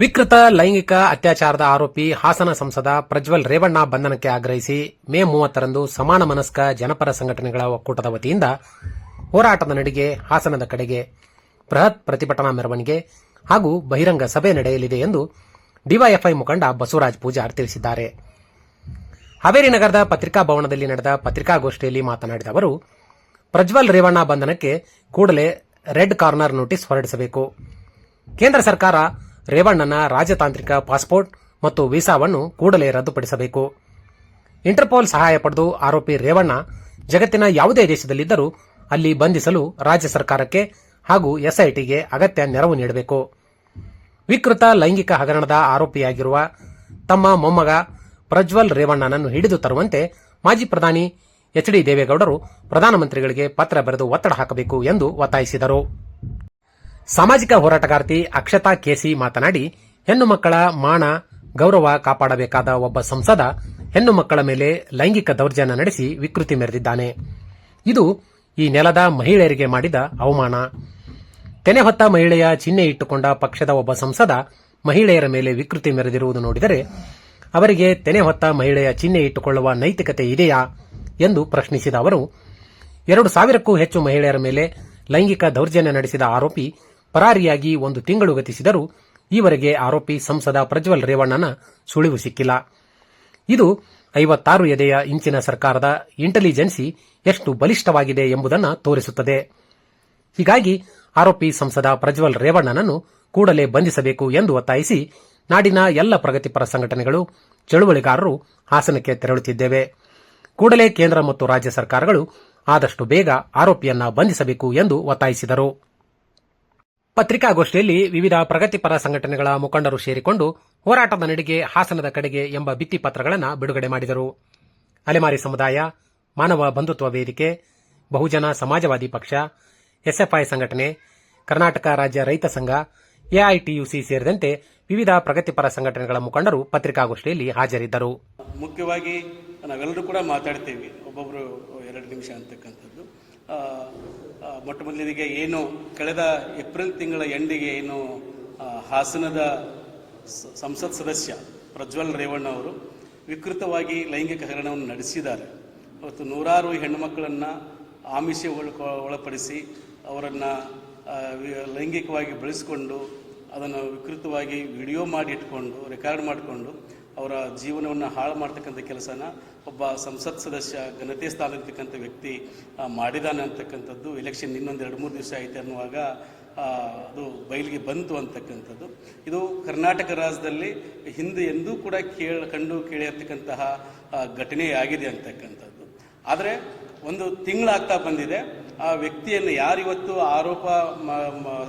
ವಿಕೃತ ಲೈಂಗಿಕ ಅತ್ಯಾಚಾರದ ಆರೋಪಿ ಹಾಸನ ಸಂಸದ ಪ್ರಜ್ವಲ್ ರೇವಣ್ಣ ಬಂಧನಕ್ಕೆ ಆಗ್ರಹಿಸಿ ಮೇ ಮೂವತ್ತರಂದು ಸಮಾನ ಮನಸ್ಕ ಜನಪರ ಸಂಘಟನೆಗಳ ಒಕ್ಕೂಟದ ವತಿಯಿಂದ ಹೋರಾಟದ ನಡಿಗೆ ಹಾಸನದ ಕಡೆಗೆ ಬೃಹತ್ ಪ್ರತಿಭಟನಾ ಮೆರವಣಿಗೆ ಹಾಗೂ ಬಹಿರಂಗ ಸಭೆ ನಡೆಯಲಿದೆ ಎಂದು ಡಿವೈಎಫ್ಐ ಮುಖಂಡ ಬಸವರಾಜ್ ಪೂಜಾರ್ ತಿಳಿಸಿದ್ದಾರೆ. ಹಾವೇರಿ ನಗರದ ಪತ್ರಿಕಾ ಭವನದಲ್ಲಿ ನಡೆದ ಪತ್ರಿಕಾಗೋಷ್ಠಿಯಲ್ಲಿ ಮಾತನಾಡಿದ ಅವರು, ಪ್ರಜ್ವಲ್ ರೇವಣ್ಣ ಬಂಧನಕ್ಕೆ ಕೂಡಲೇ ರೆಡ್ ಕಾರ್ನರ್ ನೋಟಿಸ್ ಹೊರಡಿಸಬೇಕು. ಕೇಂದ್ರ ಸರ್ಕಾರ ರೇವಣ್ಣನ ರಾಜತಾಂತ್ರಿಕ ಪಾಸ್ಪೋರ್ಟ್ ಮತ್ತು ವೀಸಾವನ್ನು ಕೂಡಲೇ ರದ್ದುಪಡಿಸಬೇಕು. ಇಂಟರ್ಪೋಲ್ ಸಹಾಯ ಪಡೆದು ಆರೋಪಿ ರೇವಣ್ಣ ಜಗತ್ತಿನ ಯಾವುದೇ ದೇಶದಲ್ಲಿದ್ದರೂ ಅಲ್ಲಿ ಬಂಧಿಸಲು ರಾಜ್ಯ ಸರ್ಕಾರಕ್ಕೆ ಹಾಗೂ ಎಸ್ಐಟಿಗೆ ಅಗತ್ಯ ನೆರವು ನೀಡಬೇಕು. ವಿಕೃತ ಲೈಂಗಿಕ ಹಗರಣದ ಆರೋಪಿಯಾಗಿರುವ ತಮ್ಮ ಮೊಮ್ಮಗ ಪ್ರಜ್ವಲ್ ರೇವಣ್ಣನನ್ನು ಹಿಡಿದು ತರುವಂತೆ ಮಾಜಿ ಪ್ರಧಾನಿ ಎಚ್ ಡಿ ದೇವೇಗೌಡರು ಪ್ರಧಾನಮಂತ್ರಿಗಳಿಗೆ ಪತ್ರ ಬರೆದು ಒತ್ತಡ ಹಾಕಬೇಕು ಎಂದು ಒತ್ತಾಯಿಸಿದರು. ಸಾಮಾಜಿಕ ಹೋರಾಟಗಾರ್ತಿ ಅಕ್ಷತಾ ಕೆಸಿ ಮಾತನಾಡಿ, ಹೆಣ್ಣು ಮಕ್ಕಳ ಮಾನ, ಗೌರವ ಕಾಪಾಡಬೇಕಾದ ಒಬ್ಬ ಸಂಸದ ಹೆಣ್ಣು ಮಕ್ಕಳ ಮೇಲೆ ಲೈಂಗಿಕ ದೌರ್ಜನ್ಯ ನಡೆಸಿ ವಿಕೃತಿ ಮೆರೆದಿದ್ದಾನೆ. ಇದು ಈ ನೆಲದ ಮಹಿಳೆಯರಿಗೆ ಮಾಡಿದ ಅವಮಾನ. ತೆನೆ ಹೊತ್ತ ಮಹಿಳೆಯ ಚಿಹ್ನೆ ಇಟ್ಟುಕೊಂಡ ಪಕ್ಷದ ಒಬ್ಬ ಸಂಸದ ಮಹಿಳೆಯರ ಮೇಲೆ ವಿಕೃತಿ ಮೆರೆದಿರುವುದು ನೋಡಿದರೆ, ಅವರಿಗೆ ತೆನೆ ಹೊತ್ತ ಮಹಿಳೆಯ ಚಿಹ್ನೆ ಇಟ್ಟುಕೊಳ್ಳುವ ನೈತಿಕತೆ ಇದೆಯಾ ಎಂದು ಪ್ರಶ್ನಿಸಿದ ಅವರು, ಎರಡು ಸಾವಿರಕ್ಕೂ ಹೆಚ್ಚು ಮಹಿಳೆಯರ ಮೇಲೆ ಲೈಂಗಿಕ ದೌರ್ಜನ್ಯ ನಡೆಸಿದ ಆರೋಪಿ ಪರಾರಿಯಾಗಿ ಒಂದು ತಿಂಗಳು ಗತಿಸಿದರೂ ಈವರೆಗೆ ಆರೋಪಿ ಸಂಸದ ಪ್ರಜ್ವಲ್ ರೇವಣ್ಣನ ಸುಳಿವು ಸಿಕ್ಕಿಲ್ಲ. ಇದು ಐವತ್ತಾರು ಎದೆಯ ಇಂಚಿನ ಸರ್ಕಾರದ ಇಂಟೆಲಿಜೆನ್ಸಿ ಎಷ್ಟು ಬಲಿಷ್ಠವಾಗಿದೆ ಎಂಬುದನ್ನು ತೋರಿಸುತ್ತದೆ. ಹೀಗಾಗಿ ಆರೋಪಿ ಸಂಸದ ಪ್ರಜ್ವಲ್ ರೇವಣ್ಣನನ್ನು ಕೂಡಲೇ ಬಂಧಿಸಬೇಕು ಎಂದು ಒತ್ತಾಯಿಸಿ ನಾಡಿನ ಎಲ್ಲ ಪ್ರಗತಿಪರ ಸಂಘಟನೆಗಳು, ಚಳುವಳಿಗಾರರು ಹಾಸನಕ್ಕೆ ತೆರಳುತ್ತಿದ್ದೇವೆ. ಕೂಡಲೇ ಕೇಂದ್ರ ಮತ್ತು ರಾಜ್ಯ ಸರ್ಕಾರಗಳು ಆದಷ್ಟು ಬೇಗ ಆರೋಪಿಯನ್ನ ಬಂಧಿಸಬೇಕು ಎಂದು ಒತ್ತಾಯಿಸಿದರು. ಪತ್ರಿಕಾಗೋಷ್ಠಿಯಲ್ಲಿ ವಿವಿಧ ಪ್ರಗತಿಪರ ಸಂಘಟನೆಗಳ ಮುಖಂಡರು ಸೇರಿಕೊಂಡು ಹೋರಾಟದ ನಡಿಗೆ, ಹಾಸನದ ಕಡೆಗೆ ಎಂಬ ಭಿತ್ತಿಪತ್ರಗಳನ್ನು ಬಿಡುಗಡೆ ಮಾಡಿದರು. ಅಲೆಮಾರಿ ಸಮುದಾಯ, ಮಾನವ ಬಂಧುತ್ವ ವೇದಿಕೆ, ಬಹುಜನ ಸಮಾಜವಾದಿ ಪಕ್ಷ, ಎಸ್ಎಫ್ಐ ಸಂಘಟನೆ, ಕರ್ನಾಟಕ ರಾಜ್ಯ ರೈತ ಸಂಘ, ಎಐಟಿಯುಸಿ ಸೇರಿದಂತೆ ವಿವಿಧ ಪ್ರಗತಿಪರ ಸಂಘಟನೆಗಳ ಮುಖಂಡರು ಪತ್ರಿಕಾಗೋಷ್ಠಿಯಲ್ಲಿ ಹಾಜರಿದ್ದರು. ಮುಖ್ಯವಾಗಿ ನಾವೆಲ್ಲರೂ ಕೂಡ ಮಾತಾಡ್ತೇವೆ. ಒಬ್ಬೊಬ್ಬರು ಎರಡು ನಿಮಿಷ ಅಂತಕ್ಕಂಥದ್ದು. ಮೊಟ್ಟ ಮೊದಲಿಗೆ ಏನು ಕಳೆದ ಏಪ್ರಿಲ್ ತಿಂಗಳ ಎಂಡಿಗೆ ಏನು ಹಾಸನದ ಸಂಸತ್ ಸದಸ್ಯ ಪ್ರಜ್ವಲ್ ರೇವಣ್ಣ ಅವರು ವಿಕೃತವಾಗಿ ಲೈಂಗಿಕ ಹಗರಣವನ್ನು ನಡೆಸಿದ್ದಾರೆ. ಅವತ್ತು ನೂರಾರು ಹೆಣ್ಣು ಮಕ್ಕಳನ್ನು ಆಮಿಷ ಒಳಪಡಿಸಿ ಅವರನ್ನು ಲೈಂಗಿಕವಾಗಿ ಬಳಸಿಕೊಂಡು ಅದನ್ನು ವಿಕೃತವಾಗಿ ವಿಡಿಯೋ ಮಾಡಿ ಇಟ್ಕೊಂಡು, ರೆಕಾರ್ಡ್ ಮಾಡಿಕೊಂಡು ಅವರ ಜೀವನವನ್ನು ಹಾಳು ಮಾಡ್ತಕ್ಕಂಥ ಕೆಲಸನ ಒಬ್ಬ ಸಂಸತ್ ಸದಸ್ಯ ಘನತೆ ಸ್ಥಾನದಲ್ಲಿರ್ತಕ್ಕಂಥ ವ್ಯಕ್ತಿ ಮಾಡಿದಾನೆ ಅಂತಕ್ಕಂಥದ್ದು. ಎಲೆಕ್ಷನ್ ಇನ್ನೊಂದು ಎರಡು, ಮೂರು ದಿವಸ ಐತೆ ಅನ್ನುವಾಗ ಅದು ಬಯಲಿಗೆ ಬಂತು ಅಂತಕ್ಕಂಥದ್ದು. ಇದು ಕರ್ನಾಟಕ ರಾಜ್ಯದಲ್ಲಿ ಹಿಂದೆ ಎಂದೂ ಕೂಡ ಕೇಳ, ಕಂಡು ಕೇಳಿರ್ತಕ್ಕಂತಹ ಘಟನೆಯಾಗಿದೆ ಅಂತಕ್ಕಂಥದ್ದು. ಆದರೆ ಒಂದು ತಿಂಗಳಾಗ್ತಾ ಬಂದಿದೆ. ಆ ವ್ಯಕ್ತಿಯನ್ನು ಯಾರಿವತ್ತು ಆರೋಪ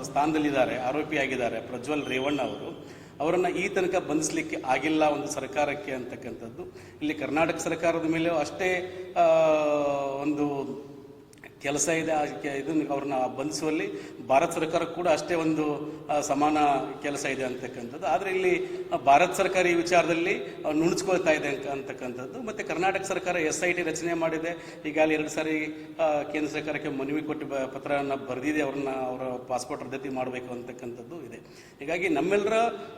ಸ್ಥಾನದಲ್ಲಿದ್ದಾರೆ, ಆರೋಪಿಯಾಗಿದ್ದಾರೆ ಪ್ರಜ್ವಲ್ ರೇವಣ್ಣ ಅವರು. ಅವರನ್ನು ಈ ತನಕ ಬಂಧಿಸಲಿಕ್ಕೆ ಆಗಿಲ್ಲ ಒಂದು ಸರ್ಕಾರಕ್ಕೆ ಅಂತಕ್ಕಂಥದ್ದು. ಇಲ್ಲಿ ಕರ್ನಾಟಕ ಸರ್ಕಾರದ ಮೇಲೆ ಅಷ್ಟೇ ಒಂದು ಕೆಲಸ ಇದೆ, ಆ ಇದನ್ನು ಅವ್ರನ್ನ ಬಂಧಿಸುವಲ್ಲಿ ಭಾರತ ಸರ್ಕಾರ ಕೂಡ ಅಷ್ಟೇ ಒಂದು ಸಮಾನ ಕೆಲಸ ಇದೆ ಅಂತಕ್ಕಂಥದ್ದು. ಆದರೆ ಇಲ್ಲಿ ಭಾರತ ಸರ್ಕಾರ ಈ ವಿಚಾರದಲ್ಲಿ ನುಣುಚ್ಕೊಳ್ತಾ ಇದೆ ಅಂತ- ಅಂತಕ್ಕಂಥದ್ದು. ಮತ್ತು ಕರ್ನಾಟಕ ಸರ್ಕಾರ ಎಸ್ ಐ ಟಿ ರಚನೆ ಮಾಡಿದೆ. ಈಗಾಗಲೇ ಎರಡು ಸಾರಿ ಕೇಂದ್ರ ಸರ್ಕಾರಕ್ಕೆ ಮನವಿ ಕೊಟ್ಟು ಪತ್ರವನ್ನು ಬರೆದಿದೆ. ಅವ್ರನ್ನ ಅವರ ಪಾಸ್ಪೋರ್ಟ್ ರದ್ದತಿ ಮಾಡಬೇಕು ಅಂತಕ್ಕಂಥದ್ದು ಇದೆ. ಹೀಗಾಗಿ ನಮ್ಮೆಲ್ಲರ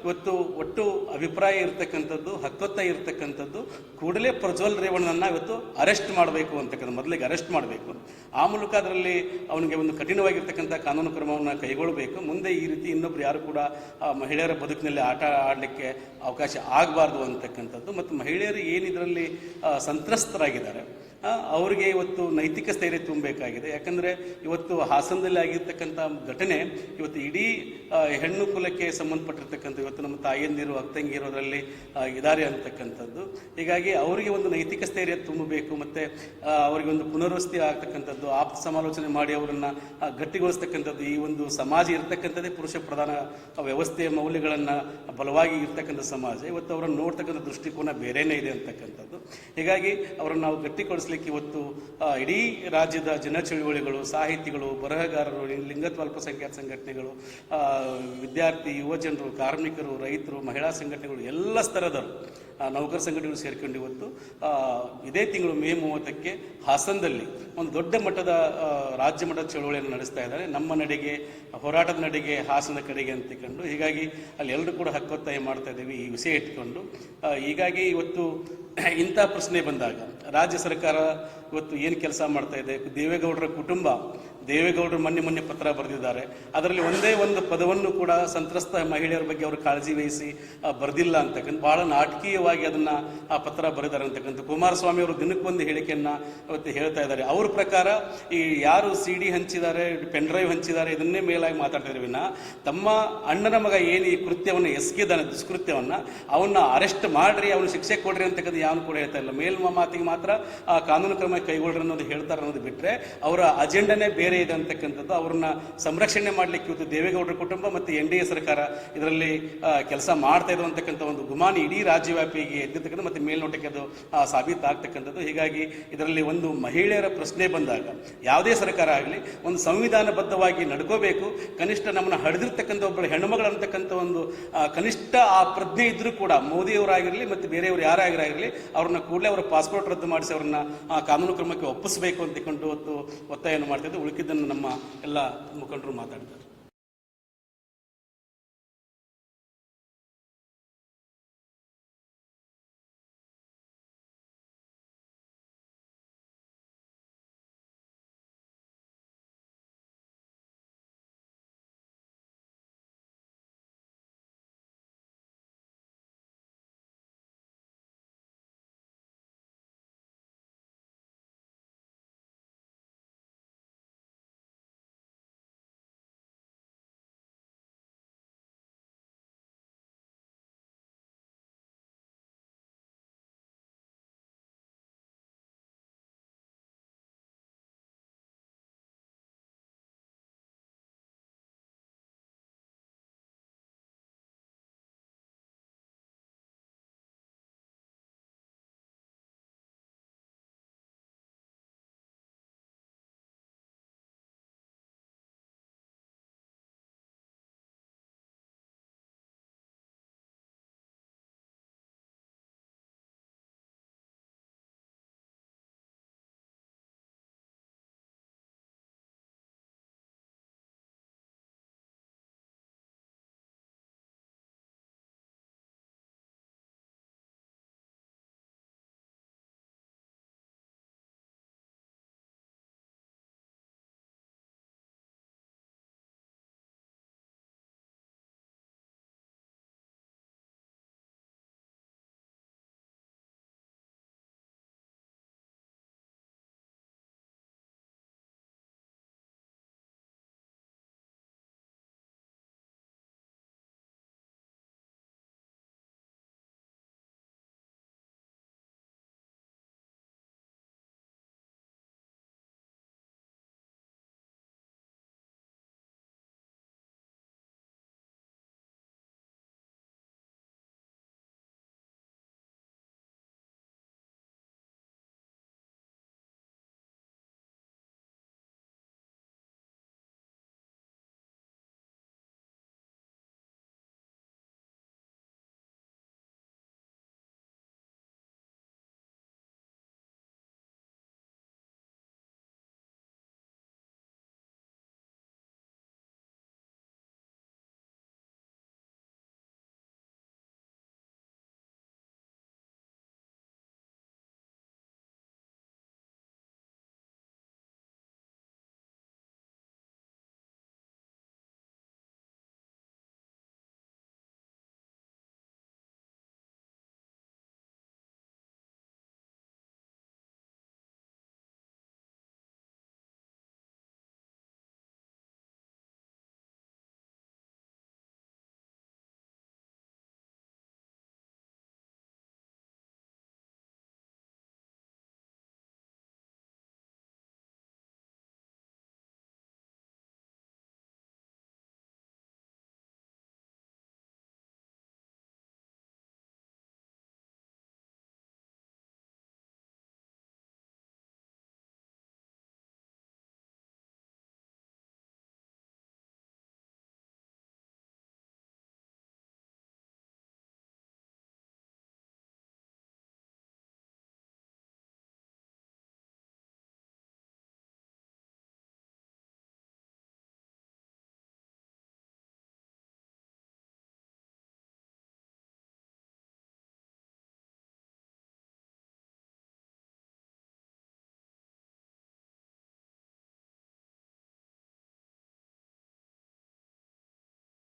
ಇವತ್ತು ಒಟ್ಟು ಅಭಿಪ್ರಾಯ ಇರತಕ್ಕಂಥದ್ದು ಹಕ್ಕೊತ್ತ ಇರತಕ್ಕಂಥದ್ದು, ಕೂಡಲೇ ಪ್ರಜ್ವಲ್ ರೇವಣ್ಣನ ಇವತ್ತು ಅರೆಸ್ಟ್ ಮಾಡಬೇಕು ಅಂತಕ್ಕಂಥ ಮೊದಲಿಗೆ ಅರೆಸ್ಟ್ ಮಾಡಬೇಕು. ಆ ಮೂಲಕ ಅದರಲ್ಲಿ ಅವನಿಗೆ ಒಂದು ಕಠಿಣವಾಗಿರ್ತಕ್ಕಂಥ ಕಾನೂನು ಕ್ರಮವನ್ನು ಕೈಗೊಳ್ಳಬೇಕು. ಮುಂದೆ ಈ ರೀತಿ ಇನ್ನೊಬ್ರು ಯಾರು ಕೂಡ ಮಹಿಳೆಯರ ಬದುಕಿನಲ್ಲಿ ಆಟ ಆಡಲಿಕ್ಕೆ ಅವಕಾಶ ಆಗಬಾರ್ದು ಅಂತಕ್ಕಂಥದ್ದು. ಮತ್ತು ಮಹಿಳೆಯರು ಏನಿದರಲ್ಲಿ ಸಂತ್ರಸ್ತರಾಗಿದ್ದಾರೆ. ಅವರಿಗೆ ಇವತ್ತು ನೈತಿಕ ಸ್ಥೈರ್ಯ ತುಂಬಬೇಕಾಗಿದೆ. ಯಾಕಂದರೆ ಇವತ್ತು ಹಾಸನದಲ್ಲಿ ಆಗಿರ್ತಕ್ಕಂಥ ಘಟನೆ ಇವತ್ತು ಇಡೀ ಹೆಣ್ಣು ಕುಲಕ್ಕೆ ಸಂಬಂಧಪಟ್ಟಿರ್ತಕ್ಕಂಥ ಇವತ್ತು ನಮ್ಮ ತಾಯಿಯಂದಿರು ಅಕ್ಕಂಗಿರು ಅದರಲ್ಲಿ ಆ, ಇದ್ದಾರೆ ಅಂತಕ್ಕಂಥದ್ದು. ಹೀಗಾಗಿ ಅವರಿಗೆ ಒಂದು ನೈತಿಕ ಸ್ಥೈರ್ಯ ತುಂಬಬೇಕು ಮತ್ತು ಅವರಿಗೆ ಒಂದು ಪುನರ್ವಸತಿ ಆಗ್ತಕ್ಕಂಥದ್ದು ಆಪ್ತ ಸಮಾಲೋಚನೆ ಮಾಡಿ ಅವರನ್ನು ಗಟ್ಟಿಗೊಳಿಸ್ತಕ್ಕಂಥದ್ದು ಈ ಒಂದು ಸಮಾಜ ಇರತಕ್ಕಂಥದ್ದೇ ಪುರುಷ ಪ್ರಧಾನ ವ್ಯವಸ್ಥೆಯ ಮೌಲ್ಯಗಳನ್ನು ಬಲವಾಗಿ ಇರ್ತಕ್ಕಂಥ ಸಮಾಜ. ಇವತ್ತು ಅವರನ್ನು ನೋಡ್ತಕ್ಕಂಥ ದೃಷ್ಟಿಕೋನ ಬೇರೆನೇ ಇದೆ ಅಂತಕ್ಕಂಥದ್ದು. ಹೀಗಾಗಿ ಅವರನ್ನು ನಾವು ಗಟ್ಟಿಗೊಳಿಸ್ಲಿಕ್ಕೆ ಇವತ್ತು ಇಡೀ ರಾಜ್ಯದ ಜನ ಚಳುವಳಿಗಳು, ಸಾಹಿತಿಗಳು, ಬರಹಗಾರರು ಲಿಂಗತ್ವ ಅಲ್ಪಸಂಖ್ಯಾತ ಸಂಘಟನೆಗಳು ವಿದ್ಯಾರ್ಥಿ ಯುವಜನರು ಕಾರ್ಮಿಕರು, ರೈತರು, ಮಹಿಳಾ ಸಂಘಟನೆಗಳು ಎಲ್ಲ ಸ್ತರದವರು ನೌಕರ ಸಂಘಟನೆಗಳು ಸೇರಿಕೊಂಡು ಇವತ್ತು ಇದೇ ತಿಂಗಳು ಮೇ ಮೂವತ್ತಕ್ಕೆ ಹಾಸನದಲ್ಲಿ ಒಂದು ದೊಡ್ಡ ಮಟ್ಟದ ರಾಜ್ಯ ಮಟ್ಟದ ಚಳುವಳಿಯನ್ನು ನಡೆಸ್ತಾ ಇದ್ದಾರೆ. ನಮ್ಮ ನಡೆಗೆ, ಹೋರಾಟದ ನಡೆಗೆ ಹಾಸನ ಕಡೆಗೆ ಅಂತ ಕಂಡು ಹೀಗಾಗಿ ಅಲ್ಲಿ ಎಲ್ಲರೂ ಕೂಡ ಹಕ್ಕೊತ್ತಾಯ ಮಾಡ್ತಾ ಇದ್ದೀವಿ. ಈ ವಿಷಯ ಇಟ್ಕೊಂಡು ಹೀಗಾಗಿ ಇವತ್ತು ಇಂಥ ಪ್ರಶ್ನೆ ಬಂದಾಗ ರಾಜ್ಯ ಸರ್ಕಾರ ಇವತ್ತು ಏನು ಕೆಲಸ ಮಾಡ್ತಾ ಇದೆ? ದೇವೇಗೌಡರ ಕುಟುಂಬ, ದೇವೇಗೌಡರು ಮೊನ್ನೆ ಮೊನ್ನೆ ಪತ್ರ ಬರೆದಿದ್ದಾರೆ. ಅದರಲ್ಲಿ ಒಂದೇ ಒಂದು ಪದವನ್ನು ಕೂಡ ಸಂತ್ರಸ್ತ ಮಹಿಳೆಯರ ಬಗ್ಗೆ ಅವರು ಕಾಳಜಿ ವಹಿಸಿ ಬರೆದಿಲ್ಲ ಅಂತಕ್ಕಂಥ, ಬಹಳ ನಾಟಕೀಯವಾಗಿ ಅದನ್ನ ಆ ಪತ್ರ ಬರೆದಾರೆ ಅಂತಕ್ಕಂಥ ಕುಮಾರಸ್ವಾಮಿ ಅವರು ದಿನಕ್ಕೊಂದು ಹೇಳಿಕೆಯನ್ನ ಇವತ್ತು ಹೇಳ್ತಾ ಇದ್ದಾರೆ. ಅವ್ರ ಪ್ರಕಾರ ಈ ಯಾರು ಸಿ ಡಿ ಹಂಚಿದ್ದಾರೆ, ಪೆನ್ ಡ್ರೈವ್ ಹಂಚಿದ್ದಾರೆ, ಇದನ್ನೇ ಮೇಲಾಗಿ ಮಾತಾಡ್ತಿದ್ರು ವಿನ ತಮ್ಮ ಅಣ್ಣನ ಮಗ ಏನು ಈ ಕೃತ್ಯವನ್ನು ಎಸಗಿದ್ದಾನೆ, ದುಷ್ಕೃತ್ಯವನ್ನ, ಅವನ್ನ ಅರೆಸ್ಟ್ ಮಾಡ್ರಿ ಅವನು ಶಿಕ್ಷೆ ಕೊಡ್ರಿ ಅಂತಕ್ಕಂಥ ಯಾವನು ಕೂಡ ಹೇಳ್ತಾ ಇಲ್ಲ. ಮೇಲ್ಮ ಮಾತಿಗೆ ಮಾತ್ರ ಆ ಕಾನೂನು ಕ್ರಮ ಕೈಗೊಳ್ಳ್ರಿ ಅನ್ನೋದು ಹೇಳ್ತಾರೆ ಅನ್ನೋದು ಬಿಟ್ರೆ ಅವರ ಅಜೆಂಡನೇ ಬೇರೆ ಇದೆ ಅಂತಕ್ಕಂಥದ್ದು. ಅವ್ರನ್ನ ಸಂರಕ್ಷಣೆ ಮಾಡಲಿಕ್ಕೆ ಇವತ್ತು ದೇವೇಗೌಡರ ಕುಟುಂಬ ಮತ್ತು ಎನ್ ಡಿ ಸರ್ಕಾರ ಇದರಲ್ಲಿ ಕೆಲಸ ಮಾಡ್ತಾ ಇರುವಂತಕ್ಕಂಥ ಒಂದು ಗುಮಾನಿ ಇಡೀ ರಾಜ್ಯವ್ಯಾಪಿಗೆ ಎದ್ದಿರ್ತಕ್ಕಂಥ ಮತ್ತು ಮೇಲ್ನೋಟಕ್ಕೆ ಅದು ಸಾಬೀತಾಗ್ತಕ್ಕಂಥದ್ದು. ಹೀಗಾಗಿ ಇದರಲ್ಲಿ ಒಂದು ಮಹಿಳೆಯರ ಪ್ರಶ್ನೆ ಬಂದಾಗ ಯಾವುದೇ ಸರ್ಕಾರ ಆಗಲಿ ಒಂದು ಸಂವಿಧಾನಬದ್ಧವಾಗಿ ನಡ್ಕೋಬೇಕು. ಕನಿಷ್ಠ ನಮ್ಮನ್ನ ಹಡಿದಿರ್ತಕ್ಕಂಥ ಒಬ್ಬಳು ಹೆಣ್ಣುಮಗಳು ಅಂತಕ್ಕಂಥ ಒಂದು ಕನಿಷ್ಠ ಆ ಪ್ರಜ್ಞೆ ಇದ್ರೂ ಕೂಡ ಮೋದಿಯವರಾಗಿರಲಿ ಮತ್ತು ಬೇರೆಯವರು ಯಾರಾಗಿರಾಗಿರಲಿ, ಅವ್ರನ್ನ ಕೂಡಲೇ ಅವರ ಪಾಸ್ಪೋರ್ಟ್ ಮಾಡಿಸಿ ಅವ್ರನ್ನ ಆ ಕಾನೂನು ಕ್ರಮಕ್ಕೆ ಒಪ್ಪಿಸಬೇಕು ಅಂತಕೊಂಡು ಹೊತ್ತು ಒತ್ತಾಯವನ್ನು ಮಾಡ್ತಿದ್ದು, ಉಳುಕಿದ್ದನ್ನು ನಮ್ಮ ಎಲ್ಲ ಮುಖಂಡರು ಮಾತಾಡ್ತಾರೆ.